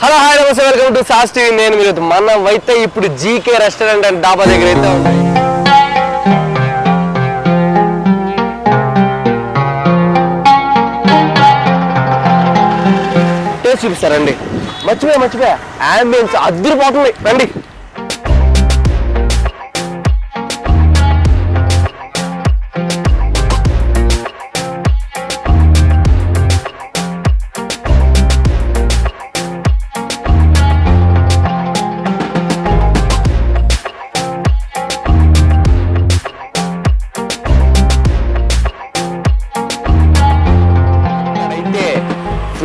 Hello hi నమస్తే welcome to sauce TV. నేను మీరు మనం అయితే ఇప్పుడు జీకే రెస్టారెంట్ అండ్ డాబా దగ్గర అయితే ఉన్నాయి టేస్ట్ చూపిస్తారండి మర్చిపోయా మర్చిపోయా. అంబియన్స్ అద్దరిపోతుంది. రండి.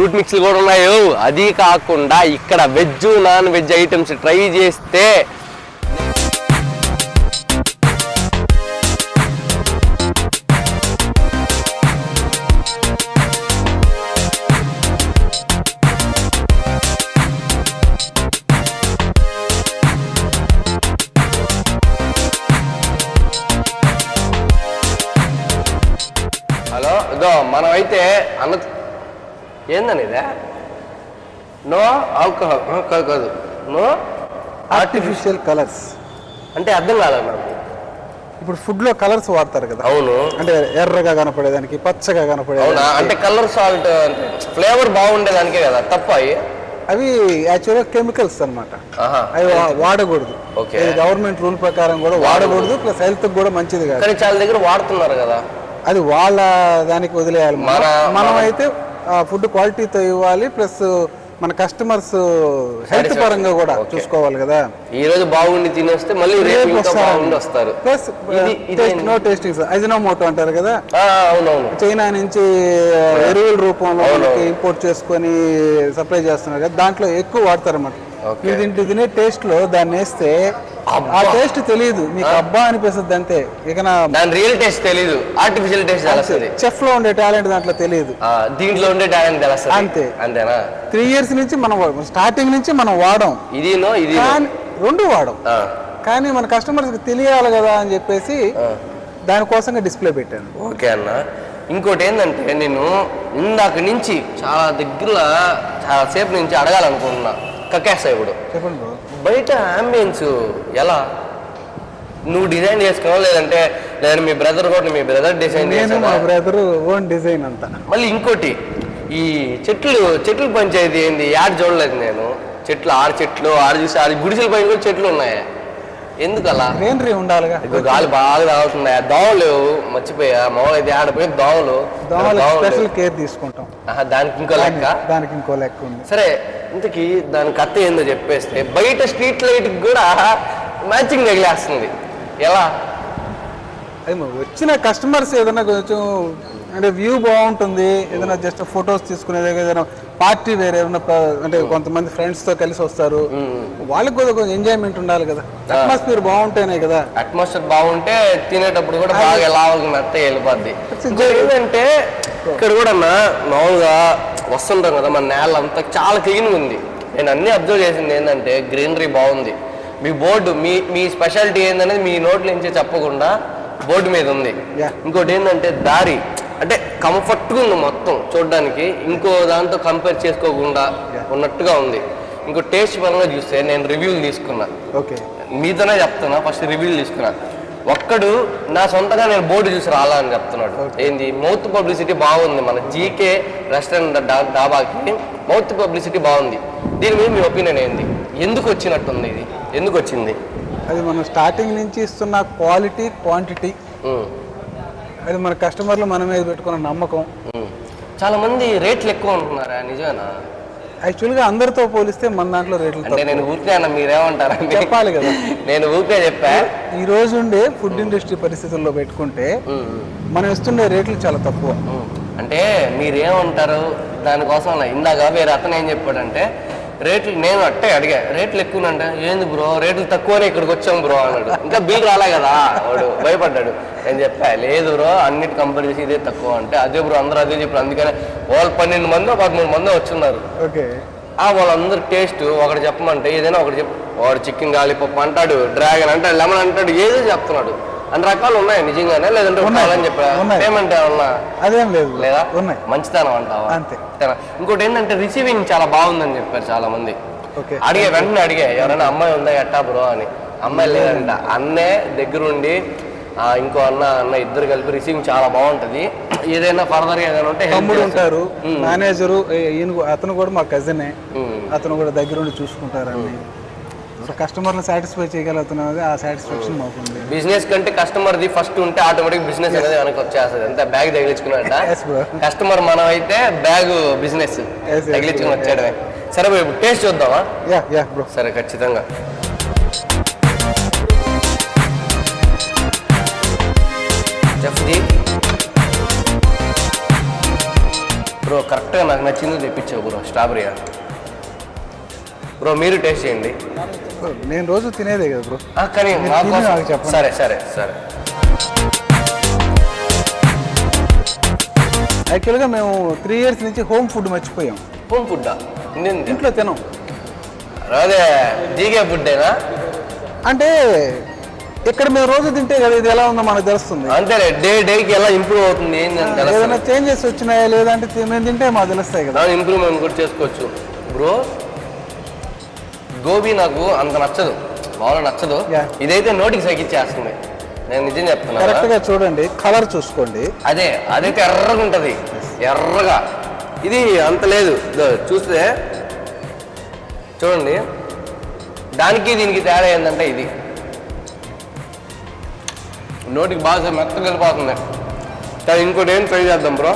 ఫ్రూట్ మిక్స్లు కూడా ఉన్నాయో. అది కాకుండా ఇక్కడ veg non veg items try చేస్తే హలో ఇదో మనం అయితే అన్న ఏందని ఇదే నో ఆల్కహాల్ కాదు కాదు. నో ఆర్టిఫిషియల్ కలర్స్ అంటే అర్థం కాలేదు నాకు. ఇప్పుడు ఫుడ్లో కలర్స్ వాడతారు కదా. అవును. అంటే ఎర్రగా కనపడేదానికి పచ్చగా అవునా? కనపడేదానికి అంటే కలర్ సాల్ట్ ఫ్లేవర్ బాగుండేదానికే కదా తప్ప అవి యాక్చువల్గా కెమికల్స్ అన్నమాట. ఆహా. అవి వాడకూడదు. గవర్నమెంట్ రూల్ ప్రకారం కూడా వాడకూడదు ప్లస్ హెల్త్ కూడా మంచిది కాదు. కానీ చాలా దగ్గర వాడుతున్నారు కదా. అది వాళ్ళ దానికి వదిలేయాలి. మన- అయితే ఫుడ్ క్వాలిటీతో ఇవ్వాలి ప్లస్ మన కస్టమర్స్ హెల్త్. పరంగా కూడా. చూసుకోవాలి కదా. ఈ రోజు బాగుండి తినేస్తే మళ్ళీ రేపు బాగుండి వస్తారు. ప్లస్? నో టేస్టింగ్ అజినోమోటో అంటారు కదా. అవునవును. చైనా నుంచి ఎరువుల రూపంలో ఇంపోర్ట్ చేసుకొని సప్లై చేస్తున్నారు కదా. దాంట్లో ఎక్కువ వాడతారు అన్నమాట. మీరు తింటే తినే టేస్ట్లో దాన్ని వేస్తే. ఆ టేస్ట్ తెలియదు మీకు అబ్బా అనిపిస్తుంది అంతే. ఇక నా దాని రియల్ టేస్ట్ తెలీదు. ఆర్టిఫిషియల్ టేస్ట్ తెలుస్తుంది. చెఫ్లో ఉండే టాలెంట్ దాంట్లో తెలియదు దీంట్లో ఉండే టాలెంట్ తెలుస్తుంది. అంతే. అంతేనా? త్రీ ఇయర్స్ నుంచి మనం స్టార్టింగ్ నుంచి మనం వాడం. ఇది ఇది రెండు వాడం. కానీ మన కస్టమర్స్ తెలియాలి కదా అని చెప్పేసి దానికోసంగా డిస్ప్లే పెట్టాను. ఓకే అన్న. ఇంకోటి ఏంటంటే నేను ఇందాక నుంచి చాలా దగ్గర చాలా సేపు నుంచి అడగాలనుకుంటున్నా. కకేస్తా ఇప్పుడు. చెప్పండి బ్రో. బయట అంబియన్స్ ఎలా? నువ్వు డిజైన్ చేసుకున్నావు లేదంటే లేదంటే మీ బ్రదర్ కూడా మీ బ్రదర్ డిజైన్ నేను మా బ్రదర్ ఓన్ డిజైన్ అంతా. మళ్ళీ ఇంకోటి ఈ చెట్లు చెట్లు పంచాయతీ ఏంది? యాడ్ చూడలేదు నేను. చెట్లు ఆరు చెట్లు ఆరు చూసి ఆరు గుడిసెల పైన కూడా చెట్లు ఉన్నాయి. ఎందుకు అలా గ్రీనరీ ఉండాలిగా. గాలి బాగా తాగుతున్నాయి దోమలు మర్చిపోయా? మామూలు అయితే ఆడపోయి దోమలు. దోమలు స్పెషల్ కేర్ తీసుకుంటాం. దానికి ఇంకో లెక్క? దానికి ఇంకో లెక్క ఉంది. సరే ఇంతకీ దాని కథ ఏందో చెప్పేస్తే బయట స్ట్రీట్ లైట్ కూడా మ్యాచింగ్ తగిలేస్తుంది. ఎలా? అది వచ్చిన కస్టమర్స్ ఏదైనా కొంచెం అంటే వ్యూ బాగుంటుంది. ఏదైనా జస్ట్ ఫొటోస్ తీసుకునేది ఏదైనా పార్టీ వేరే ఏదైనా అంటే కొంతమంది ఫ్రెండ్స్తో కలిసి వస్తారు. వాళ్ళకి కూడా కొంచెం ఎంజాయ్మెంట్ ఉండాలి కదా. అట్మాస్ఫియర్ బాగుంటేనే కదా. అట్మాస్ఫియర్ బాగుంటే తినేటప్పుడు కూడా బాగా లావుగా మెత్త వెళ్ళిపోద్ది. ఏంటంటే ఇక్కడ కూడా అన్న మామూలుగా వస్తుంటాం కదా మన నేల అంతా చాలా క్లీన్గా ఉంది. నేను అన్ని అబ్జర్వ్ చేసింది ఏంటంటే గ్రీనరీ బాగుంది. మీ బోర్డు మీ మీ స్పెషాలిటీ ఏందనేది మీ నోట్ల నుంచే చెప్పకుండా బోర్డు మీద ఉంది. ఇంకోటి ఏంటంటే దారి అంటే కంఫర్ట్గా ఉంది మొత్తం చూడడానికి. ఇంకో దాంతో కంపేర్ చేసుకోకుండా ఉన్నట్టుగా ఉంది. ఇంకో టేస్ట్ పరంగా చూస్తే నేను రివ్యూలు తీసుకున్నా. ఓకే. మీతోనే చెప్తున్నా ఫస్ట్ రివ్యూలు తీసుకున్నా. ఒక్కడు నా సొంతంగా నేను బోర్డు చూసి రాలా అని చెప్తున్నాడు. ఏంది? మౌత్ పబ్లిసిటీ బాగుంది మన జీకే రెస్టారెంట్ డాబాకి. మౌత్ పబ్లిసిటీ బాగుంది. దీని మీద మీ ఒపీనియన్ ఏంది? ఎందుకు వచ్చినట్టుంది ఇది? ఎందుకు వచ్చింది? అది మనం స్టార్టింగ్ నుంచి ఇస్తున్న క్వాలిటీ క్వాంటిటీ అది మన కస్టమర్లు మన మీద పెట్టుకున్న నమ్మకం. చాలా మంది రేట్లు ఎక్కువ అంటున్నారా నిజమేనా యాక్చువల్గా అందరితో పోలిస్తే మన దాంట్లో రేట్లు అంటే. నేను ఊరికే అన్న మీరేమంటారండి చెప్పాలి కదా. నేను ఊరికే చెప్పా ఈ రోజు ఉండే ఫుడ్ ఇండస్ట్రీ పరిస్థితుల్లో పెట్టుకుంటే. మనం ఇస్తుండే రేట్లు చాలా తక్కువ. అంటే మీరేమంటారు దానికోసం ఇందాక వేరే అతను ఏం చెప్పాడంటే రేట్లు నేను అట్టే అడిగా రేట్లు ఎక్కువనంటే. ఏంది బ్రో? రేట్లు తక్కువనే ఇక్కడికి వచ్చాం బ్రో అన్నాడు. ఇంకా బిల్ రాలే కదా వాడు భయపడ్డాడు. నేను చెప్పా లేదు బ్రో అన్నిటి కంపేర్ చేసి ఇదే తక్కువ అంటే అదే బ్రో అందరూ అదే చెప్పారు. అందుకనే వాళ్ళు పన్నెండు మంది పదమూడు మంది వచ్చున్నారు. ఓకే. ఆ వాళ్ళందరూ టేస్ట్ ఒకటి చెప్పమంటే ఏదైనా ఒకటి చెప్పు వాడు చికెన్ గాలిపప్పు అంటాడు డ్రాగన్ అంటాడు లెమన్ అంటాడు ఏదో చెప్తున్నాడు. అన్ని రకాలు ఉన్నాయి నిజంగానే లేదంటే. కావాలని చెప్పా? ఉన్నాయి. పేమెంట్ ఏమన్నా అదేం లేదు. లేదా? ఉన్నాయి. మంచితనం అంటావా? అంతే. ఇంకోటి ఏంటంటే రిసీవింగ్ చాలా బాగుందని చెప్పారు చాలా మంది ఓకే. అడిగే వెంటనే అడిగే ఎవరైనా అమ్మాయి ఉందా ఎట్టా బ్రో? అని. అమ్మాయి లేదంట. అన్నే దగ్గరుండి ఇంకో అన్న అన్న ఇద్దరు కలిపి రిసీవింగ్ చాలా బాగుంటది. ఏదైనా ఫర్దర్గా ఏదైనా ఉంటే తమ్ముడు. ఉంటారు. మేనేజరు అతను కూడా మా కజినే. అతను కూడా దగ్గరుండి చూసుకుంటారండి సో కస్టమర్ని సాటిస్ఫై చేయగలుగుతున్నది ఆ సాటిస్ఫాక్షన్ మాకుంది. బిజినెస్ కంటే కస్టమర్ ది ఫస్ట్ ఉంటే ఆటోమేటిక్ బిజినెస్ అనేది వెనక్కి వచ్చేస్తుంది. అంతే బ్యాగ్ తగిలించుకున్నట్ట. కస్టమర్ మనం అయితే బ్యాగ్ బిజినెస్ తగిలించుకుని వచ్చాడమే సరే ఇప్పుడు టేస్ట్ చూద్దామా? యా యా బ్రో సరే ఖచ్చితంగా. చెఫ్ జీ బ్రో కరెక్ట్గా నాకు నచ్చింది తెప్పించావు బ్రో స్ట్రాబెరీ బ్రో మీరు టేస్ట్ చేయండి. నేను రోజు తినేదే కదా బ్రో ఆ, కానీ. సరే సరే సరే. యాక్చువల్గా మేము త్రీ ఇయర్స్ నుంచి హోమ్ ఫుడ్ మర్చిపోయాం. హోమ్ ఫుడ్డా ఇండియన్ ఇంట్లో తినం. అదే జీగే ఫుడ్డేనా అంటే ఇక్కడ మేము రోజు తింటే కదా ఇది ఎలా ఉందో మనకు తెలుస్తుంది. అంతేలే డే డేకి ఎలా ఇంప్రూవ్ అవుతుంది ఏదైనా చేంజెస్ వచ్చినాయా లేదంటే మేము తింటే మాకు తెలుస్తాయి కదా. ఇంప్రూవ్మెంట్ కూడా చేసుకోవచ్చు. బ్రో గోబీ నాకు అంత నచ్చదు. మామూలుగా నచ్చదు. ఇదైతే నోటికి సగిచ్చేస్తుంది నేను నిజం చెప్తున్నా కరెక్ట్గా చూడండి. కలర్ చూసుకోండి. అదే అదైతే ఎర్రగా ఉంటది. ఎర్రగా. ఇది అంత లేదు. చూస్తే చూడండి. దానికి దీనికి తేడా ఏంటంటే ఇది. నోటికి బాగా మెత్తగా వెళ్ళిపోతుంది. కానీ ఇంకోటి ఏం ట్రై చేద్దాం బ్రో?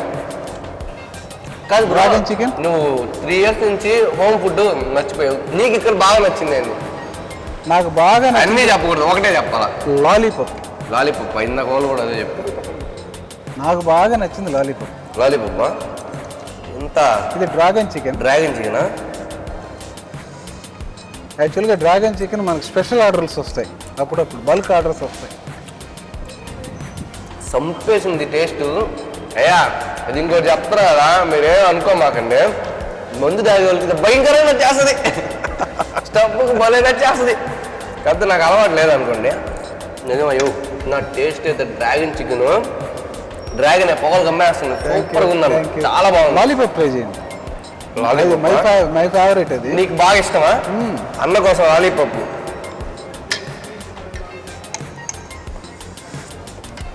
కాదు Dragon chicken? నువ్వు త్రీ ఇయర్స్ నుంచి హోమ్ ఫుడ్ మర్చిపోయావు. నీకు ఇక్కడ బాగా నచ్చింది ఏంది? నాకు బాగా అన్నీ చెప్పకూడదు ఒకటే చెప్పాలా? లాలీపాప్. లాలీపాప్ ఇందాక వాళ్ళు కూడా అదే చెప్పారు నాకు బాగా నచ్చింది లాలీపాప్. లాలీపాప్ ఎంత ఇది డ్రాగన్ చికెన్. డ్రాగన్ చికెనా? యాక్చువల్గా డ్రాగన్ చికెన్ మనకు స్పెషల్ ఆర్డర్స్ వస్తాయి. అప్పుడప్పుడు బల్క్ ఆర్డర్స్ వస్తాయి. సంపేసింది టేస్ట్ అయ్యా అది ఇంకోటి చెప్తారా కదా మీరేం అనుకోమాకండి. మందు తాగే వాళ్ళకి భయంకరంగా చేస్తుంది. స్టఫ్కు భలే చేస్తుంది. కాకపోతే నాకు అలవాటు లేదనుకోండి. నిజం అయ్యో నా టేస్ట్ అయితే డ్రాగన్ చికెన్. డ్రాగన్ పొగలు గమ్మేస్తుంది. సూపర్గా ఉందన్న చాలా బాగుంది. లాలీపాప్ ట్రై చేయండి. మై ఫేవరెట్ అది. నీకు బాగా ఇష్టమా? అన్న కోసం లాలీపాప్.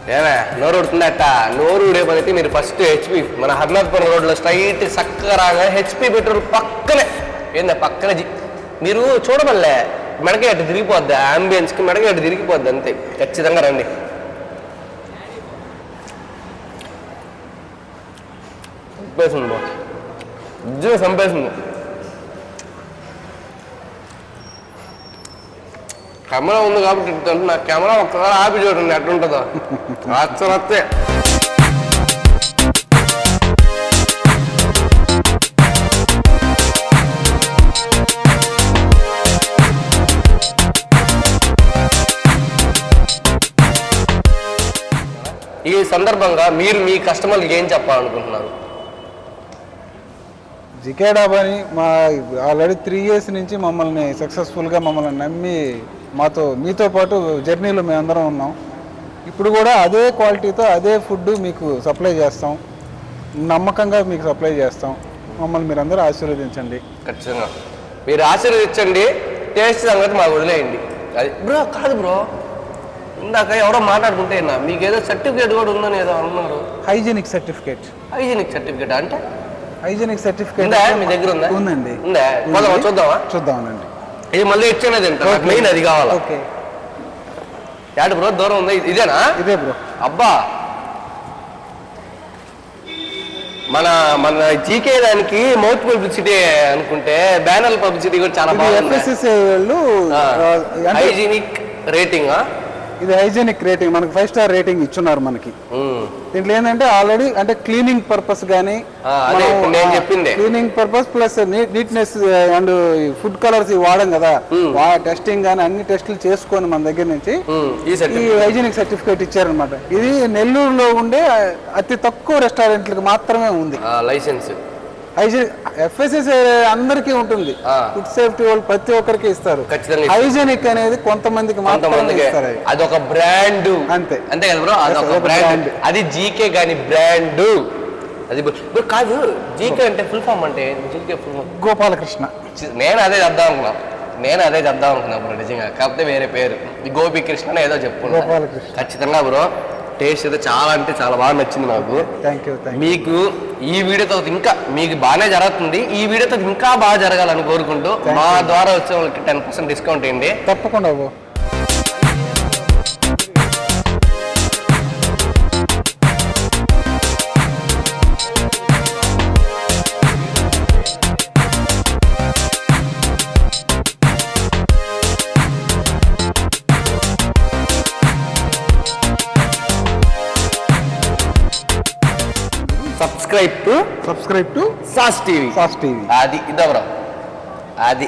ఏమే నోరు ఉడుతుందట నోరు ఉడే పనికి మీరు ఫస్ట్ హెచ్పి మన హర్నాథ్పురం రోడ్లో స్ట్రైట్ చక్కగా రాగా హెచ్పి పెట్రోల్ పక్కనే ఏందా పక్కన జి- మీరు చూడమల్లే మెడకే అటు తిరిగిపోద్ది అంబియన్స్కి మెడకే అటు తిరిగిపోద్ది అంతే ఖచ్చితంగా రండి చంపేసింది బా నిజంగా కెమెరా ఉంది కాబట్టి నా కెమెరా ఒక్కసారి ఆపి చూడండి ఎట్లుంటుందో. రచ్చ ఈ సందర్భంగా మీరు మీ కస్టమర్కి ఏం చెప్పాలనుకుంటున్నారు? జికే అని మా ఆల్రెడీ త్రీ ఇయర్స్ నుంచి మమ్మల్ని సక్సెస్ఫుల్గా మమ్మల్ని నమ్మి మాతో మీతో పాటు జర్నీలో మేమందరం ఉన్నాం. ఇప్పుడు కూడా అదే క్వాలిటీతో అదే ఫుడ్ మీకు సప్లై చేస్తాం. నమ్మకంగా మీకు సప్లై చేస్తాం. మమ్మల్ని మీరందరూ ఆశీర్వదించండి. ఖచ్చితంగా. మీరు ఆశీర్వదించండి. టేస్ట్ సంగతి మాకు వదిలేయండి. అది బ్రో కాదు బ్రో. ఇందాక ఎవరో మాట్లాడుకుంటే. మీకు ఏదో సర్టిఫికేట్ కూడా ఉందని ఏదో అన్నారు. Hygienic certificate. హైజీనిక్ సర్టిఫికేట్ అంటే? హైజీనిక్ సర్టిఫికేట్ మీ దగ్గర ఉందా? ఉందండి. ఉందా? చూద్దామా? చూద్దామండి ఇది మళ్ళీ ఇచ్చేది ఎంత మెయిన్ అది కావాలా? ఓకే యాడ్ బ్రో దూరం ఉంది. ఇది- ఇదేనా? ఇదే బ్రో. అబ్బా! మన మన జీకే దానికి మౌత్ పబ్లిసిటీ అనుకుంటే బ్యానర్ పబ్లిసిటీ కూడా చాలా బాగుంది. హైజీనిక్ రేటింగ్ ఇది హైజీనిక్ రేటింగ్ మనకి ఫైవ్ స్టార్ రేటింగ్ ఇచ్చున్నారు మనకి. దీంట్లో ఏంటంటే ఆల్రెడీ అంటే క్లీనింగ్ పర్పస్ కానీ. Cleaning purpose plus neatness and food colours వాడడం కదా. టెస్టింగ్ కానీ అన్ని టెస్టులు చేసుకొని మన దగ్గర నుంచి ఈ హైజీనిక్ సర్టిఫికేట్ ఇచ్చారనమాట ఇది నెల్లూరులో ఉండే అతి తక్కువ రెస్టారెంట్లకు మాత్రమే ఉంది. లైసెన్స్ హైజీనిక్ ఎఫ్ఎస్ఎస్ అందరికీ ఉంటుంది. ఫుడ్ సేఫ్టీ వాళ్ళు ప్రతి ఒక్కరికి ఇస్తారు. హైజీనిక్ అనేది కొంతమందికి మాత్రమే ఇస్తారు. అదొక బ్రాండ్ అంతే. అంతే కదా బ్రో అదొక అదొక బ్రాండ్. అది జీకే గాని బ్రాండ్ అది బ్రో కాదు జీకే అంటే ఫుల్ ఫామ్ అంటే జీకే ఫుల్ ఫామ్ గోపాలకృష్ణ. నేను అదే చెప్దాం అనుకున్నా. నేను అదే చెప్దాం అనుకున్నా బ్రో నిజంగా. కాకపోతే వేరే పేరు. ఈ గోపి కృష్ణ ఏదో చెప్పుకున్నా. గోపాలకృష్ణ. ఖచ్చితంగా బ్రో టేస్ట్ అయితే చాలా అంటే చాలా బాగా నచ్చింది నాకు. థ్యాంక్ యూ మీకు ఈ వీడియోతో ఇంకా మీకు బాగానే జరుగుతుంది. ఈ వీడియోతో ఇంకా బాగా జరగాలని కోరుకుంటూ మా ద్వారా వచ్చే వాళ్ళకి టెన్ పర్సెంట్ డిస్కౌంట్ ఇవ్వండి. తప్పకుండా subscribe to subscribe to sauce TV sauce TV అది ఇదా బ్రో అది